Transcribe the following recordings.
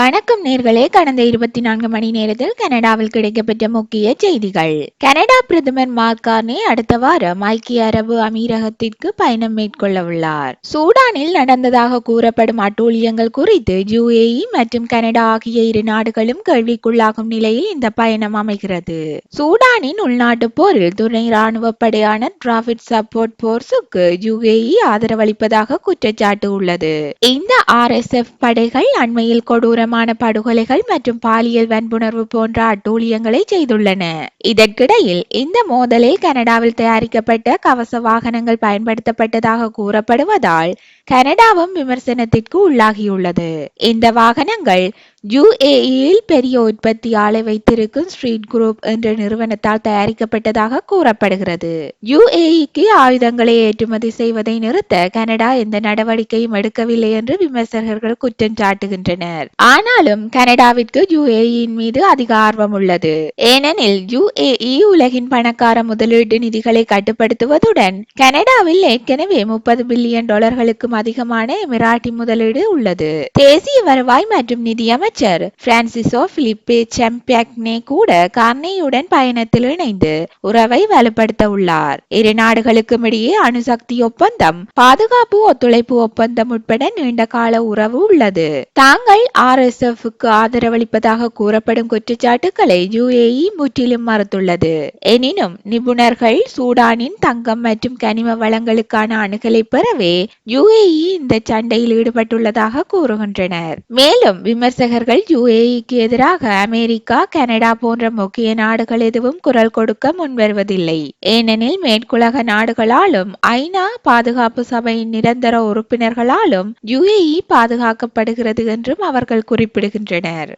வணக்கம் நேர்களே. கடந்த இருபத்தி நான்கு மணி நேரத்தில் கனடாவில் கிடைக்கப்பெற்ற முக்கிய செய்திகள். கனடா பிரதமர் மார்கானே அடுத்த வாரம் ஐக்கிய அரபு அமீரகத்திற்கு பயணம் மேற்கொள்ள உள்ளார் சூடானில் நடந்ததாக கூறப்படும் அட்டூழியங்கள் குறித்து யுஏஇ மற்றும் கனடா ஆகிய இரு நாடுகளும் கேள்விக்குள்ளாகும் நிலையில் இந்த பயணம் அமைகிறது. சூடானின் உள்நாட்டு போரில் துணை ராணுவ படையான டிராபிட் சப்போர்ட் போர்ஸுக்கு யுஏஇ ஆதரவளிப்பதாக குற்றச்சாட்டு உள்ளது. இந்த ஆர்எஸ்எஃப் படைகள் அண்மையில் கொடூரம் கொடூரமான படுகொலைகள் மற்றும் பாலியல் வன்புணர்வு போன்ற அட்டூழியங்களை செய்துள்ளன. இதற்கிடையில் இந்த மோதலில் கனடாவில் தயாரிக்கப்பட்ட கவச வாகனங்கள் பயன்படுத்தப்பட்டதாக கூறப்படுவதால் கனடாவும் விமர்சனத்திற்கு உள்ளாகியுள்ளது. இந்த வாகனங்கள் யுஏஇயில் பெரிய உற்பத்தி ஆலை வைத்திருக்கும் ஸ்ட்ரீட் குரூப் என்ற நிறுவனத்தால் தயாரிக்கப்பட்டதாக கூறப்படுகிறது. யுஏஇக்கு ஆயுதங்களை ஏற்றுமதி செய்வதை நிறுத்த கனடா எந்த நடவடிக்கையும் எடுக்கவில்லை என்று விமர்சகர்கள் குற்றம் சாட்டுகின்றனர். ஆனாலும் கனடாவிற்கு யுஏஇயின் மீது அதிக ஆர்வம் உள்ளது. ஏனெனில் யுஏஇ உலகின் பணக்கார முதலீட்டு நிதிகளை கட்டுப்படுத்துவதுடன் கனடாவில் ஏற்கனவே முப்பது பில்லியன் டாலர்களுக்கும் அதிகமான எமிராட்டி முதலீடு உள்ளது. தேசிய வருவாய் மற்றும் நிதியமைச்சர் அமைச்சர் பிரான்சிசோ பிலிப்பே செம்பியக்னே கூட கார்னேயுடன் பயணத்தில் இணைந்து உறவை வலுப்படுத்த உள்ளார். இரு நாடுகளுக்கும் இடையே அணுசக்தி ஒப்பந்தம் பாதுகாப்பு ஒத்துழைப்பு ஒப்பந்தம் உட்பட நீண்ட கால உறவு உள்ளது. தாங்கள் ஆர் எஸ் எஃப்க்கு ஆதரவளிப்பதாக கூறப்படும் குற்றச்சாட்டுக்களை யுஏஇ முற்றிலும் மறுத்துள்ளது. எனினும் நிபுணர்கள் சூடானின் தங்கம் மற்றும் கனிம வளங்களுக்கான அணுகலை பெறவே யுஏஇ இந்த சண்டையில் ஈடுபட்டுள்ளதாக கூறுகின்றனர். மேலும் விமர்சகர் இளைஞர்கள் யுஏஇக்கு எதிராக அமெரிக்கா கனடா போன்ற முக்கிய நாடுகள் எதுவும் குரல் கொடுக்க முன்வருவதில்லை. ஏனெனில் மேற்குலக நாடுகளாலும் ஐநா பாதுகாப்பு சபையின் நிரந்தர உறுப்பினர்களாலும் யுஏஇ பாதுகாக்கப்படுகிறது என்றும் அவர்கள் குறிப்பிடுகின்றனர்.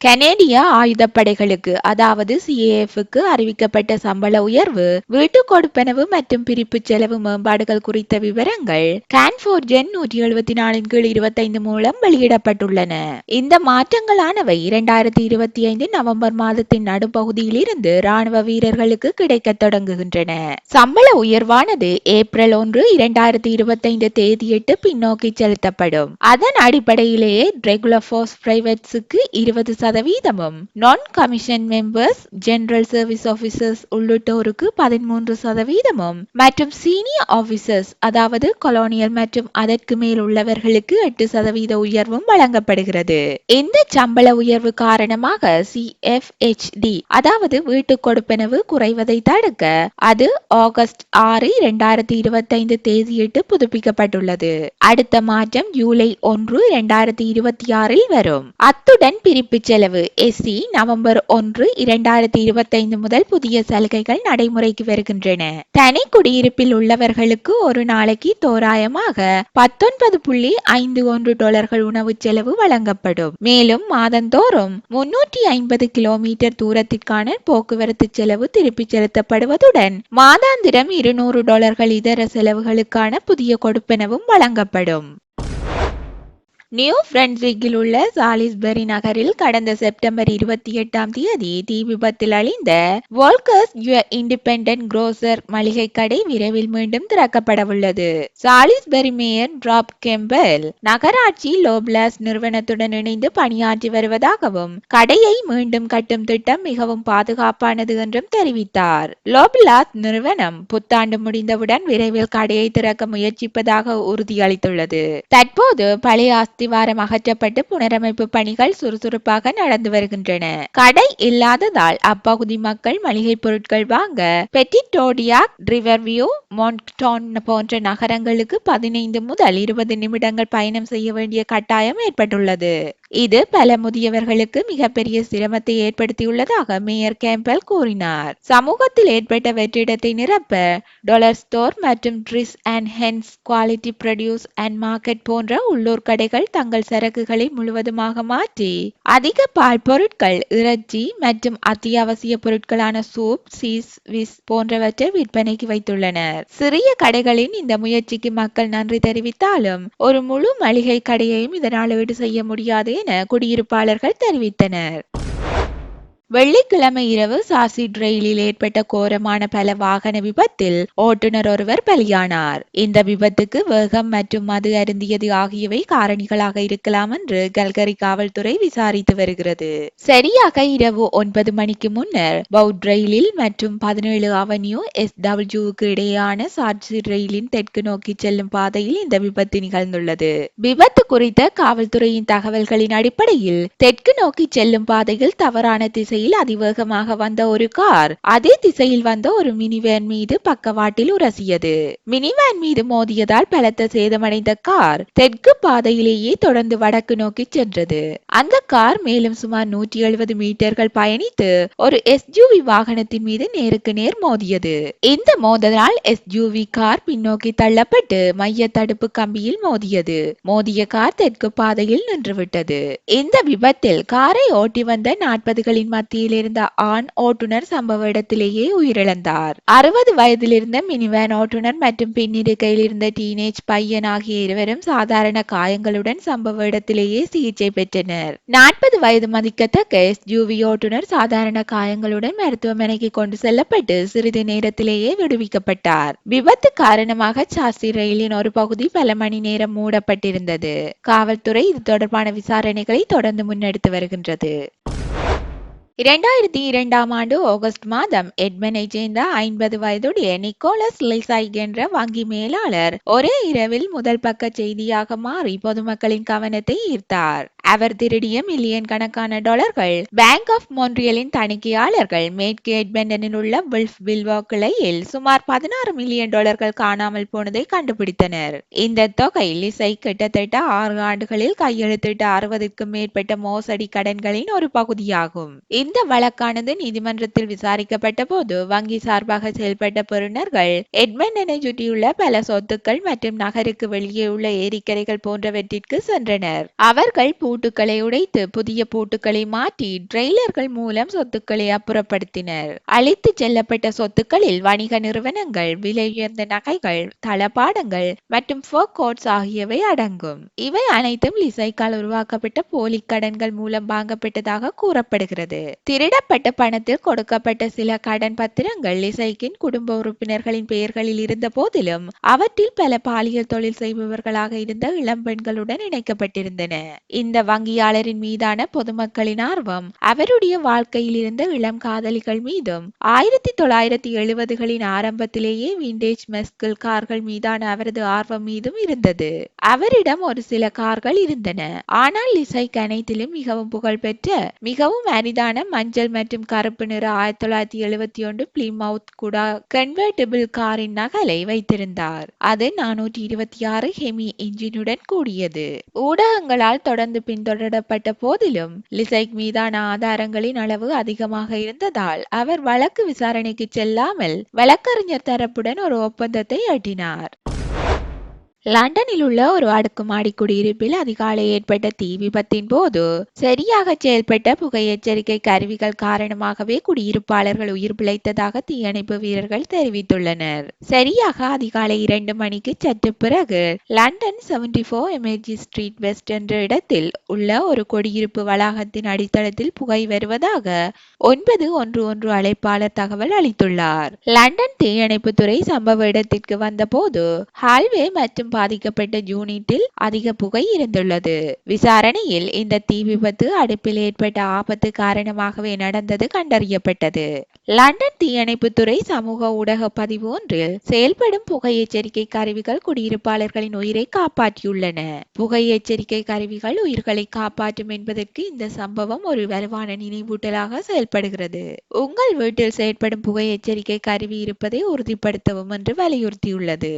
கனேடிய ஆயுதப்படைகளுக்கு அதாவது சிஏஎஃப்க்கு அறிவிக்கப்பட்ட சம்பள உயர்வு வீட்டு கொடுப்பனவு மற்றும் பிரிப்பு செலவு மேம்பாடுகள் குறித்த விவரங்கள் கான்ஃபோர்ஜென் நூற்றி எழுபத்தி நாலின் கீழ் இருபத்தைந்து மூலம் வெளியிடப்பட்டுள்ளன. இந்த மாற்றங்களானவை இரண்டாயிரத்தி இருபத்தி ஐந்து நவம்பர் மாதத்தின் நடுப்பகுதியில் இருந்து ராணுவ வீரர்களுக்கு கிடைக்க தொடங்குகின்றன. சம்பள உயர்வானது ஏப்ரல் ஒன்று இரண்டாயிரத்தி இருபத்தைந்து தேதியிட்டு பின்னோக்கி செலுத்தப்படும். அதன் அடிப்படையிலேயே ரெகுலர் ஃபோர்ஸ் பிரைவேட்ஸுக்கு இருபது சதவீதமும் non commission members general service officers உள்ளிட்டோருக்கு பதிமூன்று சதவீதமும் மற்றும் சீனியர் ஆபீசர்ஸ் அதாவது கொலோனியல் மற்றும் அதற்கு மேல் உள்ளவர்களுக்கு எட்டு சதவீத உயர்வும் வழங்கப்படுகிறது. இந்த சம்பள உயர்வு காரணமாக சிஎஃப்ஹெச்டி அதாவது வீட்டு கொடுப்பனவு குறைவதை தடுக்க அது ஆகஸ்ட் ஆறு இரண்டாயிரத்தி இருபத்தைந்து தேதியிட்டு புதுப்பிக்கப்பட்டுள்ளது. அடுத்த மாற்றம் ஜூலை ஒன்று இரண்டாயிரத்தி இருபத்தி ஆறில் வரும். அத்துடன் பிரிப்பு செலவு எஸ்சி நவம்பர் ஒன்று இரண்டாயிரத்தி இருபத்தைந்து முதல் புதிய சலுகைகள் நடைமுறைக்கு வருகின்றன. தனி குடியிருப்பில் உள்ளவர்களுக்கு ஒரு நாளைக்கு தோராயமாக பத்தொன்பது புள்ளி ஐந்து ஒன்று டாலர்கள் உணவு செலவு வழங்கப்படும். மேலும் மாதந்தோறும் முன்னூற்றி ஐம்பது கிலோமீட்டர் தூரத்திற்கான போக்குவரத்து செலவு திருப்பிச் செலுத்தப்படுவதுடன் மாதாந்திரம் இருநூறு டாலர்கள் இதர செலவுகளுக்கான புதிய கொடுப்பனவும் வழங்கப்படும். நியூ பிரென்சிக்கில் உள்ள சாலிஸ்பரி நகரில் கடந்த செப்டம்பர் இருபத்தி எட்டாம் தேதி தீ விபத்தில் அழிந்த வால்கர்ஸ் இண்டிபெண்டன்ட் குரோசர் மளிகை கடை விரைவில் மீண்டும் திறக்கப்படவுள்ளது சாலிஸ்பரி மேயர் டிராப் கெம்பல் நகராட்சி லோப்லாஸ் நிறுவனத்துடன் இணைந்து பணியாற்றி வருவதாகவும் கடையை மீண்டும் கட்டும் திட்டம் மிகவும் பாதுகாப்பானது என்றும் தெரிவித்தார். லோப்லாஸ் நிறுவனம் புத்தாண்டு முடிந்தவுடன் விரைவில் கடையை திறக்க முயற்சிப்பதாக உறுதியளித்துள்ளது. தற்போது பழைய அஸ்திவாரம் அகற்றப்பட்டு புனரமைப்பு பணிகள் சுறுசுறுப்பாக நடந்து வருகின்றன. கடை இல்லாததால் அப்பகுதி மக்கள் மளிகை பொருட்கள் வாங்க பெட்டிடோடியாக் ரிவர்வியூ மோன்டோன் போன்ற நகரங்களுக்கு பதினைந்து முதல் இருபது நிமிடங்கள் பயணம் செய்ய வேண்டிய கட்டாயம் ஏற்பட்டுள்ளது. இது பல முதியவர்களுக்கு மிகப்பெரிய சிரமத்தை ஏற்படுத்தியுள்ளதாக மேயர் கேம்பல் கூறினார். சமூகத்தில் ஏற்பட்ட வெற்றிடத்தை நிரப்ப டொலர் ஸ்டோர் மற்றும் trees and hens quality produce and market போன்ற உள்ளூர் கடைகள் தங்கள் சரக்குகளை முழுவதுமாக மாற்றி அதிக பால் பொருட்கள் இறைச்சி மற்றும் அத்தியாவசிய பொருட்களான சூப் சீஸ் விஸ் போன்றவற்றை விற்பனைக்கு வைத்துள்ளனர். சிறிய கடைகளின் இந்த முயற்சிக்கு மக்கள் நன்றி தெரிவித்தாலும் ஒரு முழு மளிகை கடையையும் இதனால் ஈடு செய்ய முடியாது என குடியிருப்பாளர்கள் தெரிவித்தனர். வெள்ளிக்கிழமை இரவு சாசிட் ரயிலில் ஏற்பட்ட கோரமான பல வாகன விபத்தில் ஓட்டுநர் ஒருவர் பலியானார். இந்த விபத்துக்கு வேகம் மற்றும் மது அருந்தியது ஆகியவை காரணிகளாக இருக்கலாம் என்று கல்கரி காவல்துறை விசாரித்து வருகிறது. சரியாக இரவு ஒன்பது மணிக்கு முன்னர் பவுட் ரயிலில் மற்றும் பதினேழு அவென்யூ எஸ் டபிள்யூக்கு இடையேயான சாட்சிட் ரயிலின் தெற்கு நோக்கி செல்லும் பாதையில் இந்த விபத்து நிகழ்ந்துள்ளது. விபத்து குறித்த காவல்துறையின் தகவல்களின் அடிப்படையில் தெற்கு நோக்கி செல்லும் பாதையில் தவறான திசை திசையில் அதிவேகமாக வந்த ஒரு கார் அதே திசையில் வந்த ஒரு மினிவேன் மீது பக்கவாட்டில் உரசியது. மினிவேன் மீது மோதியதால் பலத்த சேதமடைந்த கார் தெற்கு பாதையிலேயே தொடர்ந்து வடக்கு நோக்கி சென்றது. அந்த கார் மேலும் சுமார் நூற்றி எழுபது மீட்டர்கள் பயணித்து ஒரு எஸ்யூவி வாகனத்தின் மீது நேருக்கு நேர் மோதியது. இந்த மோதலால் எஸ்யூவி கார் பின்னோக்கி தள்ளப்பட்டு மைய தடுப்பு கம்பியில் மோதியது. மோதிய கார் தெற்கு பாதையில் நின்றுவிட்டது. இந்த விபத்தில் காரை ஓட்டி வந்த நாற்பதுகளின் மத்தியில் இருந்த ஆண் ஓட்டுநர் சம்பவ இடத்திலேயே உயிரிழந்தார். அறுபது வயதில் இருந்த மினிவேன் ஓட்டுநர் மற்றும் பின்னிருக்கையில் இருந்த டீனேஜ் பையன் ஆகிய இருவரும் சாதாரண காயங்களுடன் சம்பவ இடத்திலேயே சிகிச்சை பெற்றனர். நாற்பது வயது மதிக்கத்தக்க எஸ்யூவி ஓட்டுநர் சாதாரண காயங்களுடன் மருத்துவமனைக்கு கொண்டு செல்லப்பட்டு சிறிது நேரத்திலேயே விடுவிக்கப்பட்டார். விபத்து காரணமாக சாஸ்தி ரயிலின் ஒரு பகுதி பல மணி நேரம் மூடப்பட்டிருந்தது. காவல்துறை இது தொடர்பான விசாரணைகளை தொடர்ந்து முன்னெடுத்து வருகின்றது. இரண்டாயிரத்தி இரண்டாம் ஆண்டு ஆகஸ்ட் மாதம் எட்மனை சேர்ந்த ஐம்பது வயதுடைய நிக்கோலஸ் லிசைக் என்ற வங்கி மேலாளர் ஒரே இரவில் முதல் பக்க செய்தியாக மாறி பொதுமக்களின் கவனத்தை ஈர்த்தார். அவர் திருடிய மில்லியன் கணக்கான டாலர்கள் பேங்க் ஆஃப் மோன்ட்ரியலின் தணிக்கையாளர்கள் மேற்கு எட்மண்டனில் உள்ள வில்ஃப் வில்வா கிளையில் சுமார் பதினாறு மில்லியன் டாலர்கள் காணாமல் போனதை கண்டுபிடித்தனர். இந்த தொகை லிசை கிட்டத்தட்ட ஆறு ஆண்டுகளில் கையெழுத்திட்ட அறுபதுக்கும் மேற்பட்ட மோசடி கடன்களின் ஒரு பகுதியாகும். இந்த வழக்கானது நீதிமன்றத்தில் விசாரிக்கப்பட்ட போது வங்கி சார்பாக செயல்பட்ட பெறுநர்கள் எட்மண்டனை சுற்றியுள்ள பல சொத்துக்கள் மற்றும் நகருக்கு வெளியே உள்ள ஏரிக்கரைகள் போன்றவற்றிற்கு சென்றனர். அவர்கள் பூட்டுக்களை உடைத்து புதிய பூட்டுக்களை மாற்றி ட்ரெய்லர்கள் மூலம் சொத்துக்களை அப்புறப்படுத்தினர். அழித்து செல்லப்பட்ட சொத்துக்களில் வணிக நிறுவனங்கள் விலை உயர்ந்த நகைகள் தளபாடங்கள் மற்றும் ஆகியவை அடங்கும். இவை அனைத்தும் லிசைக்கால் உருவாக்கப்பட்ட போலி கடன்கள் மூலம் வாங்கப்பட்டதாக கூறப்படுகிறது. திருடப்பட்ட பணத்தில் கொடுக்கப்பட்ட சில கடன் பத்திரங்கள் இசைக்கின் குடும்ப உறுப்பினர்களின் பெயர்களில் இருந்த போதிலும் அவற்றில் பல பாலியல் தொழில் செய்பவர்களாக இருந்த இளம்பெண்களுடன் இணைக்கப்பட்டிருந்தன. இந்த வங்கியாளரின் மீதான பொதுமக்களின் ஆர்வம் அவருடைய வாழ்க்கையில் இருந்த இளம் காதலிகள் மீதும் ஆயிரத்தி தொள்ளாயிரத்தி எழுபதுகளின் ஆரம்பத்திலேயே விண்டேஜ் மெஸ்கில் கார்கள் மீதான அவரது ஆர்வம் மீதும் இருந்தது. அவரிடம் ஒரு சில கார்கள் இருந்தன. ஆனால் லிசை அனைத்திலும் மிகவும் புகழ்பெற்ற மிகவும் அரிதான மஞ்சள் மற்றும் கருப்பு நிற ஆயிரத்தி தொள்ளாயிரத்தி எழுபத்தி ஒன்று பிளிமவுத் குடா கன்வெர்டபிள் காரின் நகலை வைத்திருந்தார். அது நானூற்றி இருபத்தி ஆறு ஹெமி இன்ஜினுடன் கூடியது. ஊடகங்களால் தொடர்ந்து பின்தொடரப்பட்ட போதிலும் லிசைக் மீதான ஆதாரங்களின் அளவு அதிகமாக இருந்ததால் அவர் வழக்கு விசாரணைக்கு செல்லாமல் வழக்கறிஞர் தரப்புடன் ஒரு ஒப்பந்தத்தை எட்டினார். லண்டனில் உள்ள ஒரு அடுக்குமாடி குடியிருப்பில் அதிகாலை ஏற்பட்ட தீ விபத்தின் போது சரியாக செயல்பட்ட புகை எச்சரிக்கை கருவிகள் காரணமாகவே குடியிருப்பாளர்கள் உயிர் பிழைத்ததாக தீயணைப்பு வீரர்கள் தெரிவித்துள்ளனர். சரியாக அதிகாலை இரண்டு மணிக்கு சற்று பிறகு London seventy four MAG street west என்ற இடத்தில் உள்ள ஒரு குடியிருப்பு வளாகத்தின் அடித்தளத்தில் புகை வருவதாக ஒன்பது ஒன்று ஒன்று அழைப்பாளர் தகவல் அளித்துள்ளார். லண்டன் தீயணைப்புத்துறை சம்பவ இடத்திற்கு வந்தபோது ஹால்வே மற்றும் பாதிக்கப்பட்ட யூனிட்டில் அதிக புகை இருந்துள்ளது. விசாரணையில் இந்த தீ விபத்து அடுப்பில் ஏற்பட்ட ஆபத்து காரணமாகவே நடந்தது கண்டறியப்பட்டது. லண்டன் தீயணைப்புத்துறை சமூக ஊடக பதிவு ஒன்றில் செயல்படும் புகை எச்சரிக்கை கருவிகள் குடியிருப்பாளர்களின் உயிரை காப்பாற்றியுள்ளன. புகை எச்சரிக்கை கருவிகள் உயிர்களை காப்பாற்றும் என்பதற்கு இந்த சம்பவம் ஒரு வலுவான நினைவூட்டலாக செயல்படுகிறது. உங்கள் வீட்டில் செயல்படும் புகை எச்சரிக்கை கருவி இருப்பதை உறுதிப்படுத்தவும் என்று வலியுறுத்தியுள்ளது.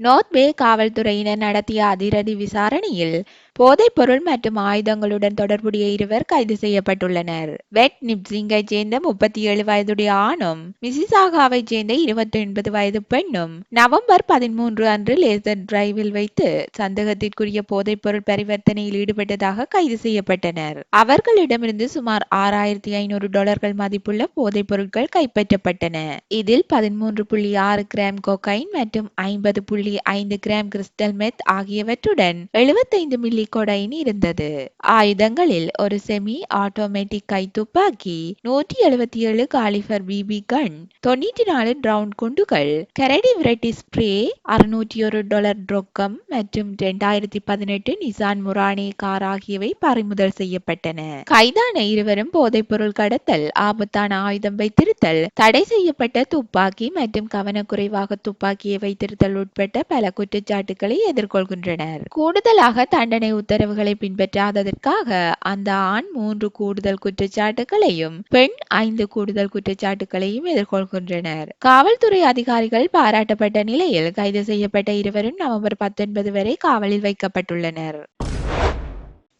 நோர்த் காவல்துறையினர் நடத்திய அதிரடி விசாரணையில் போதைப்பொருள் மற்றும் ஆயுதங்களுடன் தொடர்புடைய இருவர் கைது செய்யப்பட்டுள்ளனர். வெட் நிப்சிங்கை சேர்ந்த முப்பத்தி ஏழு வயதுடைய ஆணும் மிசிசாகாவை சேர்ந்த இருபத்தி ஒன்பது வயது பெண்ணும் நவம்பர் பதிமூன்று அன்று லேசர் டிரைவில் வைத்து சந்தேகத்திற்குரிய போதைப்பொருள் பரிவர்த்தனையில் ஈடுபட்டதாக கைது செய்யப்பட்டனர். அவர்களிடமிருந்து சுமார் ஆறாயிரத்தி ஐநூறு டாலர்கள் மதிப்புள்ள போதைப் பொருட்கள் கைப்பற்றப்பட்டன. இதில் பதிமூன்று புள்ளி ஆறு கிராம் கொக்கைன் மற்றும் ஐம்பது புள்ளி ஐந்து கிராம் கிறிஸ்டல் மெத் ஆகியவற்றுடன் எழுபத்தைந்து மில்லி கொடைன் இருந்தது. ஆயுதங்களில் ஒரு செமி ஆட்டோமேட்டிக் கை துப்பாக்கி நூற்றி எழுபத்தி ஏழு காலிஃபர் பிபி கன் தொண்ணூற்றி நாலு ரவுண்ட் குண்டுகள் கரடி விரட்டி ஸ்ப்ரே அறுநூற்றி ஒரு டாலர் ரொக்கம் மற்றும் இரண்டாயிரத்தி பதினெட்டு நிசான் முரானே கார் ஆகியவை பறிமுதல் செய்யப்பட்டன. கைதான இருவரும் போதைப்பொருள் கடத்தல் ஆபத்தான ஆயுதம் வைத்திருத்தல் தடை செய்யப்பட்ட துப்பாக்கி மற்றும் கவனக்குறைவாக துப்பாக்கியை வைத்திருத்தல் உட்பட்ட பல குற்றச்சாட்டுகளை எதிர்கொள்கின்றனர். கூடுதலாக தண்டனை உத்தரவுகளை பின்பற்றாததற்காக அந்த ஆண் மூன்று கூடுதல் குற்றச்சாட்டுகளையும் பெண் ஐந்து கூடுதல் குற்றச்சாட்டுகளையும் எதிர்கொள்கின்றனர். காவல்துறை அதிகாரிகள் பாராட்டப்பட்ட நிலையில் கைது செய்யப்பட்ட இருவரும் நவம்பர் பத்தொன்பது வரை காவலில் வைக்கப்பட்டுள்ளனர்.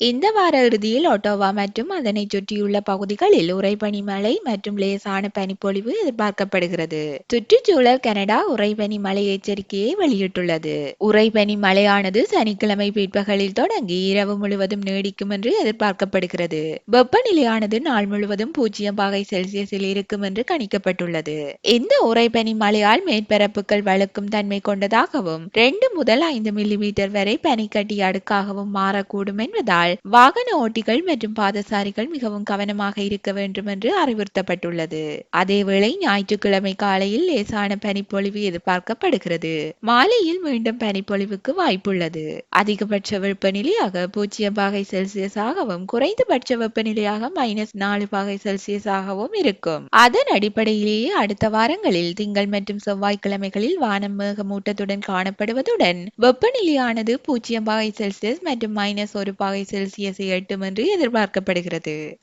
இந்த வார இறுதியில் ஒட்டோவா மற்றும் அதனை சுற்றியுள்ள பகுதிகளில் உறைபனி மழை மற்றும் லேசான பனிப்பொழிவு எதிர்பார்க்கப்படுகிறது. சுற்றுச்சூழல் கனடா உறைபனி மழை எச்சரிக்கையை வெளியிட்டுள்ளது. உறைபனி மழையானது சனிக்கிழமை பிற்பகலில் தொடங்கி இரவு முழுவதும் நீடிக்கும் என்று எதிர்பார்க்கப்படுகிறது. வெப்பநிலையானது நாள் முழுவதும் பூஜ்ஜியம் பாகை செல்சியஸில் இருக்கும் என்று கணிக்கப்பட்டுள்ளது. இந்த உறைபனி மழையால் மேற்பரப்புகள் வழுக்கும் தன்மை கொண்டதாகவும் ரெண்டு முதல் ஐந்து மில்லிமீட்டர் வரை பனிக்கட்டி அடுக்காகவும் மாறக்கூடும் என்பதால் இருப்பதால் வாகன ஓட்டிகள் மற்றும் பாதசாரிகள் மிகவும் கவனமாக இருக்க வேண்டும் என்று அறிவுறுத்தப்பட்டுள்ளது. அதேவேளை ஞாயிற்றுக்கிழமை காலையில் லேசான பனிப்பொழிவு எதிர்பார்க்கப்படுகிறது. மாலையில் மீண்டும் பனிப்பொழிவுக்கு வாய்ப்புள்ளது. அதிகபட்ச வெப்பநிலையாக பூஜ்ஜியம் பாகை செல்சியஸாகவும் குறைந்தபட்ச வெப்பநிலையாக மைனஸ் நாலு பாகை செல்சியஸாகவும் இருக்கும். அதன் அடிப்படையிலேயே அடுத்த வாரங்களில் திங்கள் மற்றும் செவ்வாய்க்கிழமைகளில் வானம் மேகமூட்டத்துடன் காணப்படுவதுடன் வெப்பநிலையானது பூஜ்ஜியம் பாகை செல்சியஸ் மற்றும் மைனஸ் ஒரு பாகை செல்சியஸ் எட்டும் என்று எதிர்பார்க்கப்படுகிறது.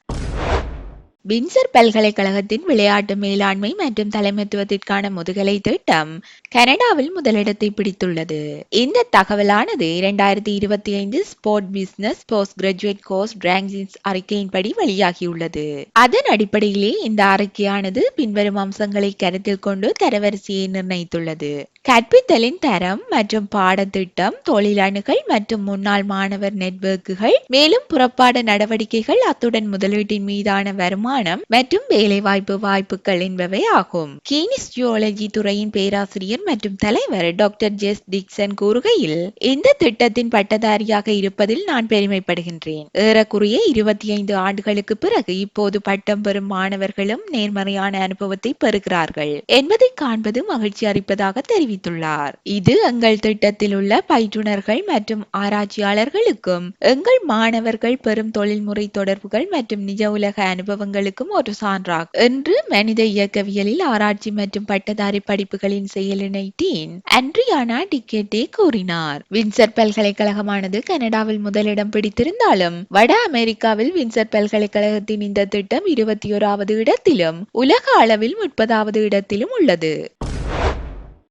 பின்சர் பல்கலைக்கழகத்தின் விளையாட்டு மேலாண்மை மற்றும் தலைமைத்துவத்திற்கான முதுகலை திட்டம் கனடாவில் முதலிடத்தை பிடித்துள்ளது. இந்த தகவலானது இரண்டாயிரத்தி இருபத்தி ஐந்து sport business post graduate course rankings அறிக்கையின்படி வெளியாகியுள்ளது. அதன் அடிப்படையிலே இந்த அறிக்கையானது பின்வரும் அம்சங்களை கருத்தில் கொண்டு தரவரிசையை நிர்ணயித்துள்ளது. கற்பித்தலின் தரம் மற்றும் பாடத்திட்டம் தொழிலணுகள் மற்றும் முன்னாள் மாணவர் நெட்வொர்க்குகள் மேலும் புறப்பாட நடவடிக்கைகள் அத்துடன் முதலீட்டின் மீதான வருமானம் நிர்மாணம் மற்றும் வேலைவாய்ப்பு வாய்ப்புகள் என்பவை ஆகும். கீனிஸ் ஜியோலஜி துறையின் பேராசிரியர் மற்றும் தலைவர் டாக்டர் ஜெஸ் டிக்சன் கூறுகையில் இந்த திட்டத்தின் பட்டதாரியாக இருப்பதில் நான் பெருமைப்படுகின்றேன். ஏறக்குறைய இருபத்தி ஐந்து ஆண்டுகளுக்கு பிறகு இப்போது பட்டம் பெறும் மாணவர்களும் நேர்மறையான அனுபவத்தை பெறுகிறார்கள் என்பதை காண்பது மகிழ்ச்சி அளிப்பதாக தெரிவித்துள்ளார். இது எங்கள் திட்டத்தில் உள்ள பயிற்றுனர்கள் மற்றும் ஆராய்ச்சியாளர்களுக்கும் எங்கள் மாணவர்கள் பெறும் தொழில்முறை தொடர்புகள் மற்றும் நிஜ உலக அனுபவங்கள் அனுபவங்களுக்கும் ஒரு சான்றாகும் என்று மனித இயக்கவியலில் ஆராய்ச்சி மற்றும் பட்டதாரி படிப்புகளின் செயலினை டீன் அண்ட்ரியானா டிக்கெட்டே கூறினார். வின்சர் பல்கலைக்கழகமானது கனடாவில் முதலிடம் பிடித்திருந்தாலும் வட அமெரிக்காவில் வின்சர் பல்கலைக்கழகத்தின் இந்த திட்டம் இருபத்தி ஓராவது இடத்திலும் உலக அளவில் முப்பதாவது இடத்திலும் உள்ளது.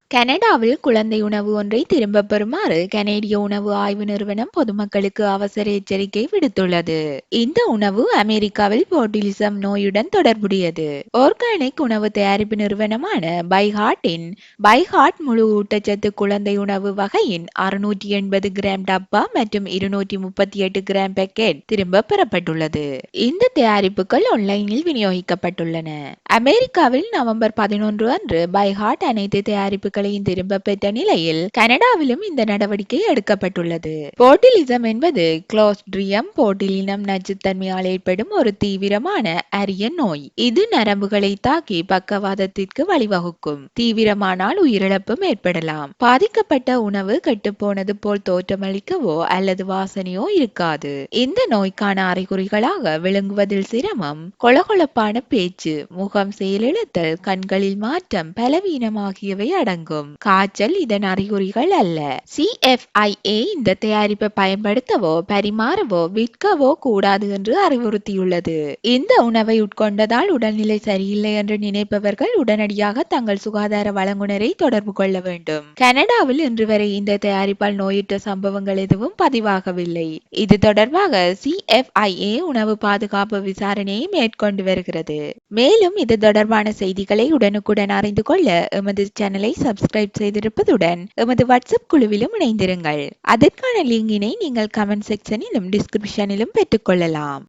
கனடாவில் குழந்தை உணவு ஒன்றை திரும்பப் பெறுமாறு கனேடிய உணவு ஆய்வு நிறுவனம் பொதுமக்களுக்கு அவசர எச்சரிக்கை விடுத்துள்ளது. இந்த உணவு அமெரிக்காவில் போட்டிலிசம் நோயுடன் தொடர்புடையது. ஆர்கானிக் உணவு தயாரிப்பு நிறுவனமான பைஹாட்டின் பைஹாட் முழு ஊட்டச்சத்து குழந்தை உணவு வகையின் அறுநூற்றி எண்பது கிராம் டப்பா மற்றும் இருநூற்றி முப்பத்தி எட்டு கிராம் பேக்கெட் திரும்ப பெறப்பட்டுள்ளது. இந்த தயாரிப்புகள் ஆன்லைனில் விநியோகிக்கப்பட்டுள்ளன. அமெரிக்காவில் நவம்பர் பதினொன்று அன்று பைஹாட் அனைத்து தயாரிப்பு வாக்குகளையும் திரும்ப பெற்ற நிலையில் கனடாவிலும் இந்த நடவடிக்கை எடுக்கப்பட்டுள்ளது. போட்டிலிசம் என்பது கிளோஸ்ட்ரியம் போட்டிலினம் நச்சுத்தன்மையால் ஏற்படும் ஒரு தீவிரமான அரிய நோய். இது நரம்புகளை தாக்கி பக்கவாதத்திற்கு வழிவகுக்கும். தீவிரமானால் உயிரிழப்பும் ஏற்படலாம். பாதிக்கப்பட்ட உணவு கெட்டுப்போனது போல் தோற்றமளிக்கவோ அல்லது வாசனையோ இருக்காது. இந்த நோய்க்கான அறிகுறிகளாக விளங்குவதில் சிரமம் கொலகொலப்பான பேச்சு முகம் செயலிழத்தல் கண்களில் மாற்றம் பலவீனம் ஆகியவை அடங்கும். அடங்கும் காய்ச்சல் இதன் அறிகுறிகள் அல்ல. சிஎஃப்ஐஏ இந்த தயாரிப்பை பயன்படுத்தவோ பரிமாறவோ விற்கவோ கூடாது என்று அறிவுறுத்தியுள்ளது. இந்த உணவை உட்கொண்டதால் உடல்நிலை சரியில்லை என்று நினைப்பவர்கள் உடனடியாக தங்கள் சுகாதார வழங்குனரை தொடர்பு கொள்ள வேண்டும். கனடாவில் இன்று வரை இந்த தயாரிப்பால் நோயுற்ற சம்பவங்கள் எதுவும் பதிவாகவில்லை. இது தொடர்பாக சிஎஃப்ஐஏ உணவு பாதுகாப்பு விசாரணையை மேற்கொண்டு வருகிறது. மேலும் இது தொடர்பான செய்திகளை உடனுக்குடன் அறிந்து கொள்ள எமது சேனலை சப்ஸ்கிரைப் செய்திருப்பதுடன் எமது வாட்ஸ்அப் குழுவிலும் இணைந்திருங்கள். அதற்கான லிங்கினை நீங்கள் கமெண்ட் செக்ஷனிலும் டிஸ்கிரிப்ஷனிலும் பெற்றுக்கொள்ளலாம்